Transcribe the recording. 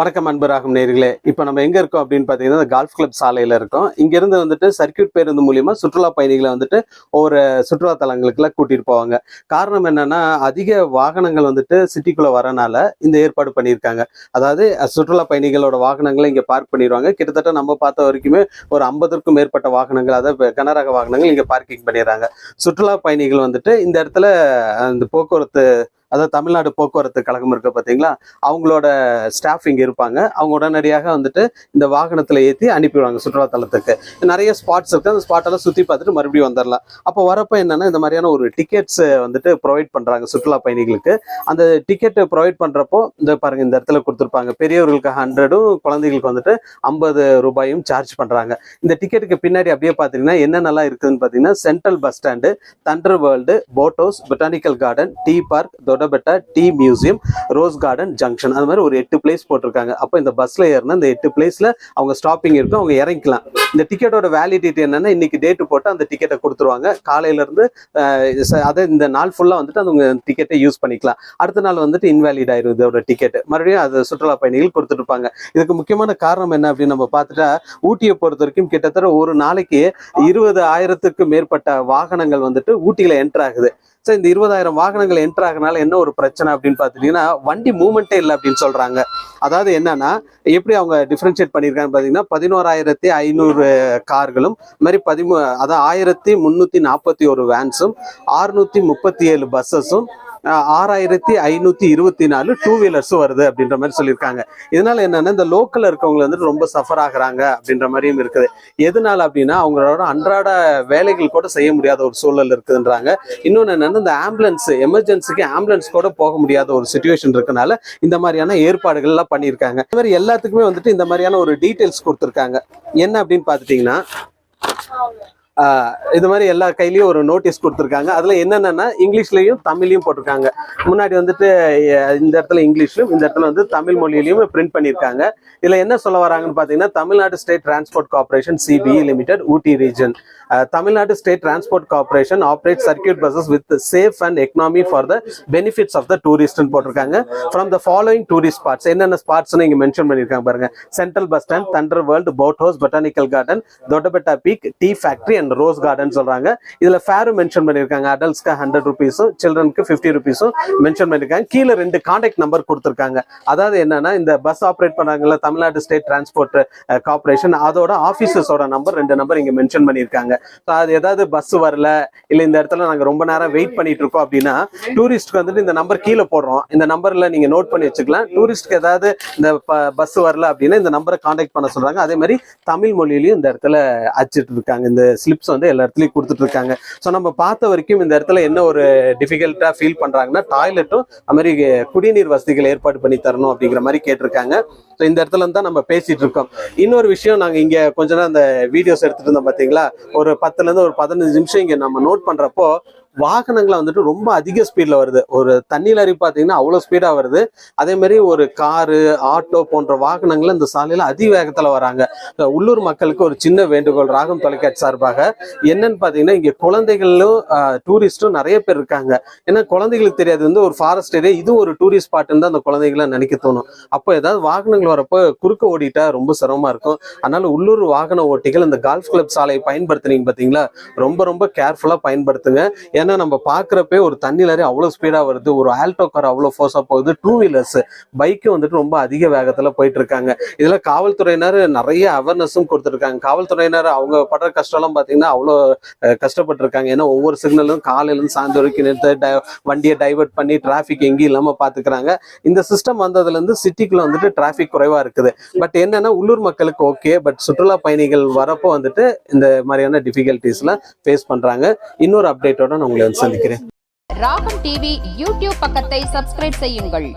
வணக்கம் அன்பராகும் நேர்களே இப்போ நம்ம எங்கே இருக்கோம் அப்படின்னு பார்த்தீங்கன்னா கால்ஃப் கிளப் சாலையில் இருக்கோம். இங்கேருந்து வந்துட்டு சர்க்கியூட் பேருந்து மூலிமா சுற்றுலா பயணிகளை வந்துட்டு ஒரு சுற்றுலா தலங்களுக்குலாம் கூட்டிகிட்டு போவாங்க. காரணம் என்னன்னா அதிக வாகனங்கள் வந்துட்டு சிட்டிக்குள்ளே வரனால இந்த ஏற்பாடு பண்ணியிருக்காங்க. அதாவது சுற்றுலா பயணிகளோட வாகனங்களை இங்கே பார்க் பண்ணிடுவாங்க. கிட்டத்தட்ட நம்ம பார்த்த வரைக்குமே ஒரு ஐம்பதுக்கும் மேற்பட்ட வாகனங்கள் அதாவது கனரக வாகனங்கள் இங்கே பார்க்கிங் பண்ணிடுறாங்க. சுற்றுலா பயணிகள் வந்துட்டு இந்த இடத்துல அந்த போக்குவரத்து அதாவது தமிழ்நாடு போக்குவரத்து கழகம் இருக்கு பார்த்தீங்களா அவங்களோட ஸ்டாஃப் இங்கே இருப்பாங்க. அவங்க உடனடியாக வந்துட்டு இந்த வாகனத்தில் ஏற்றி அனுப்பிடுவாங்க சுற்றுலாத்தலத்துக்கு. நிறைய ஸ்பாட்ஸ் இருக்குது அந்த ஸ்பாட்டெல்லாம் சுற்றி பார்த்துட்டு மறுபடியும் வந்துடலாம் அப்போ வரப்போ என்னென்னா இந்த மாதிரியான ஒரு டிக்கெட்ஸ் வந்துட்டு ப்ரொவைட் பண்ணுறாங்க சுற்றுலா பயணிகளுக்கு. அந்த டிக்கெட் ப்ரொவைட் பண்ணுறப்போ இந்த பாருங்கள் இந்த இடத்துல கொடுத்துருப்பாங்க. பெரியவர்களுக்கு ஹண்ட்ரடும் குழந்தைகளுக்கு வந்துட்டு ஐம்பது ரூபாயும் சார்ஜ் பண்ணுறாங்க இந்த டிக்கெட்டுக்கு பின்னாடி அப்படியே பார்த்தீங்கன்னா என்னென்னலாம் இருக்குதுன்னு பார்த்தீங்கன்னா central bus stand thunder world photos botanical garden tea park Doddabetta tea museum rose garden junction அது மாதிரி ஒரு எட்டு பிளேஸ் போட்டிருக்காங்க. அப்போ இந்த பஸ்ல ஏறினா இந்த எட்டு பிளேஸ்ல அவங்க ஸ்டாப்பிங் இருக்கும் அவங்க இறங்கிக்கலாம். இந்த டிக்கெட்டோட வேலிடிட்டி என்னன்னா இன்னைக்கு டேட்டு போட்டு அந்த டிக்கெட்டை கொடுத்துருவாங்க. காலையில இருந்து அஹ், அதை இந்த நாள் ஃபுல்லா வந்துட்டு அவங்க டிக்கெட்டை யூஸ் பண்ணிக்கலாம். அடுத்த நாள் வந்துட்டு இன்வேலிட் ஆயிரும் இதோட டிக்கெட் மறுபடியும் அது சுற்றுலா பயணிகள் கொடுத்துட்டு இருப்பாங்க. இதுக்கு முக்கியமான காரணம் என்ன அப்படின்னு நம்ம பார்த்துட்டா ஊட்டியை பொறுத்த வரைக்கும் கிட்டத்தட்ட ஒரு நாளைக்கு இருபது ஆயிரத்துக்கு மேற்பட்ட வாகனங்கள் வந்துட்டு ஊட்டியில என்டர் ஆகுது. ஸோ இந்த இருபதாயிரம் வாகனங்கள் என்டர் ஆகினால என்ன ஒரு பிரச்சனை அப்படின்னு பார்த்துட்டீங்கன்னா வண்டி மூவ்மெண்ட்டே இல்லை அப்படின்னு சொல்றாங்க. அதாவது என்னன்னா எப்படி அவங்க டிஃபரன்ஷியேட் பண்ணியிருக்காங்க பார்த்தீங்கன்னா பதினோராயிரத்தி ஐநூறு கார்களும் மாதிரி பதிமூ அதான் ஆயிரத்தி முந்நூற்றி நாற்பத்தி ஒரு வேன்ஸும் ஆறுநூற்றி முப்பத்தி ஏழு பஸ்ஸஸும் ஆறாயிரத்தி ஐநூற்றி இருபத்தி நாலு டூ வீலர்ஸும் வருது அப்படின்ற மாதிரி சொல்லியிருக்காங்க. இதனால என்னன்னா இந்த லோக்கல்ல இருக்கவங்க வந்துட்டு ரொம்ப சஃபர் ஆகுறாங்க அப்படின்ற மாதிரியும் இருக்குது. எதனால அப்படின்னா அவங்களோட அன்றாட வேலைகள் கூட செய்ய முடியாத ஒரு சூழல் இருக்குதுன்றாங்க. இன்னொன்று என்னன்னா இந்த ஆம்புலன்ஸ் எமர்ஜென்சிக்கு ஆம்புலன்ஸ் கூட போக முடியாத ஒரு சுச்சுவேஷன் இருக்கனால இந்த மாதிரியான ஏற்பாடுகள் எல்லாம் பண்ணியிருக்காங்க. இந்த மாதிரி எல்லாத்துக்குமே வந்துட்டு இந்த மாதிரியான ஒரு டீட்டெயில்ஸ் கொடுத்துருக்காங்க. என்ன அப்படின்னு பார்த்துட்டிங்கன்னா இது மாதிரி எல்லா கையிலையும் ஒரு நோட்டீஸ் கொடுத்துருக்காங்க. அதுல என்னென்னன்னா இங்கிலீஷ்லயும் தமிழ்லையும் போட்டிருக்காங்க. முன்னாடி வந்துட்டு இந்த இடத்துல இங்கிலீஷ்லயும் இந்த இடத்துல வந்து தமிழ் மொழியிலையும் பிரிண்ட் பண்ணியிருக்காங்க. இதுல என்ன சொல்ல வராங்கன்னு பார்த்தீங்கன்னா Tamil Nadu state transport corporation CBE limited Ooty region Tamil Nadu state transport corporation operate circuit buses with safe and economy for the benefits of the டூரிஸ்ட்னு போட்டிருக்காங்க. From the following tourist spots என்னென்ன ஸ்பாட்ஸ்னு இங்கே mention பண்ணியிருக்காங்க பாருங்க. Central bus stand thunder world boat house botanical garden Doddabetta peak tea factory and rose garden சொல்றாங்க. இதுல ஃபேரும் mention பண்ணியிருக்காங்க. அடல்ட்ஸ்க்கு ஹண்ட்ரட் ருபீஸும் சில்ட்ரனுக்கு ஃபிஃப்டி ருபீஸும் மென்ஷன் பண்ணியிருக்காங்க. கீழே ரெண்டு கான்டாக்ட் நம்பர் கொடுத்துருக்காங்க. அதாவது என்னன்னா இந்த பஸ் ஆப்ரேட் பண்ணாங்கல்ல தமிழ்நாடு ஸ்டேட் டிரான்ஸ்போர்ட் கார்பரேஷன் அதோட ஆஃபீஸஸோட நம்பர் ரெண்டு நம்பர் இங்க மென்ஷன் பண்ணியிருக்காங்க. ஸோ அது ஏதாவது பஸ் வரல இல்ல இந்த இடத்துல நாங்க ரொம்ப நேரம் வெயிட் பண்ணிட்டு இருக்கோம் அப்படின்னா டூரிஸ்ட்க்கு வந்துட்டு இந்த நம்பர் கீழே போடுறோம். இந்த நம்பர்ல நீங்க நோட் பண்ணி வச்சுக்கலாம். டூரிஸ்ட்க்கு ஏதாவது இந்த பஸ் வரல அப்படின்னா இந்த நம்பரை கான்டாக்ட் பண்ண சொல்றாங்க. அதே மாதிரி தமிழ் மொழியிலயும் இந்த இடத்துல அச்சிட்டு இருக்காங்க. இந்த டிப்ஸ் வந்து எல்லா இடத்துலையும் கொடுத்துட்டு இருக்காங்க ஸோ நம்ம பார்த்த வரைக்கும் இந்த இடத்துல என்ன ஒரு டிஃபிகல்ட்டா ஃபீல் பண்றாங்கன்னா டாய்லெட்டும் அது மாதிரி குடிநீர் வசதிகள் ஏற்பாடு பண்ணி தரணும் அப்படிங்கிற மாதிரி கேட்டிருக்காங்க. ஸோ இந்த இடத்துல இருந்து தான் நம்ம பேசிட்டு இருக்கோம். இன்னொரு விஷயம் நாங்கள் இங்கே கொஞ்ச நேரம் அந்த வீடியோஸ் எடுத்துட்டு இருந்தோம் பார்த்தீங்களா ஒரு பத்துல இருந்து ஒரு பதினஞ்சு நிமிஷம் இங்கே நம்ம நோட் பண்றப்போ வாகனங்களை வந்துட்டு ரொம்ப அதிக ஸ்பீட்ல வருது. ஒரு தண்ணி லாரி பார்த்தீங்கன்னா அவ்வளோ ஸ்பீடா வருது. அதே மாதிரி ஒரு காரு ஆட்டோ போன்ற வாகனங்கள் இந்த சாலையில அதிவேகத்துல வராங்க. உள்ளூர் மக்களுக்கு ஒரு சின்ன வேண்டுகோள் ராகம் தொலைக்காட்சி சார்பாக. என்னன்னு பார்த்தீங்கன்னா இங்க குழந்தைகளும் டூரிஸ்டும் நிறைய பேர் இருக்காங்க. ஏன்னா குழந்தைகளுக்கு தெரியாது. வந்து ஒரு ஃபாரஸ்ட் ஏரியா இது ஒரு டூரிஸ்ட் ஸ்பாட்னு தான் அந்த குழந்தைகளை நினைக்க தோணும். அப்போ ஏதாவது வாகனங்கள் வரப்போ குறுக்க ஓடிட்டா ரொம்ப சிரமமா இருக்கும். அதனால உள்ளூர் வாகன ஓட்டிகள் இந்த கால்ஃப் கிளப் சாலையை பயன்படுத்துனீங்க பார்த்தீங்களா ரொம்ப ரொம்ப கேர்ஃபுல்லா பயன்படுத்துங்க. ஏன்னா நம்ம பாக்குறப்பே ஒரு தண்ணி லாரி அவ்வளவு ஸ்பீடா வருது ஒரு ஆல்டோ கார் அவ்வளவு ஃபோர்ஸா போகுது டூ வீலர்ஸ் பைக்கும் வந்துட்டு ரொம்ப அதிக வேகத்துல போயிட்டு இருக்காங்க இதுல காவல்துறையினர் நிறைய அவேர்னஸும் கொடுத்துருக்காங்க. காவல்துறையினர் அவங்க படுற கஷ்டம்லாம் பாத்தீங்கன்னா அவ்வளோ அஹ், கஷ்டப்பட்டிருக்காங்க. ஏன்னா ஒவ்வொரு சிக்னலும் காலையில இருந்து சாயந்தரம் வரைக்கும் நிறுத்த வண்டியை டைவர்ட் பண்ணி டிராஃபிக் எங்கேயும் இல்லாம பாத்துக்கிறாங்க. இந்த சிஸ்டம் வந்ததுல இருந்து சிட்டிக்குள்ள வந்துட்டு டிராஃபிக் குறைவா இருக்குது. பட் என்னன்னா உள்ளூர் மக்களுக்கு ஓகே பட் சுற்றுலா பயணிகள் வரப்போ வந்துட்டு இந்த மாதிரியான டிஃபிகல்டிஸ்லாம் ஃபேஸ் பண்றாங்க. இன்னொரு அப்டேட்டோட நான் உங்களை வந்து சந்திக்கிறேன். ராகம் டிவி யூடியூப் பக்கத்தை சப்ஸ்கிரைப் செய்யுங்கள்.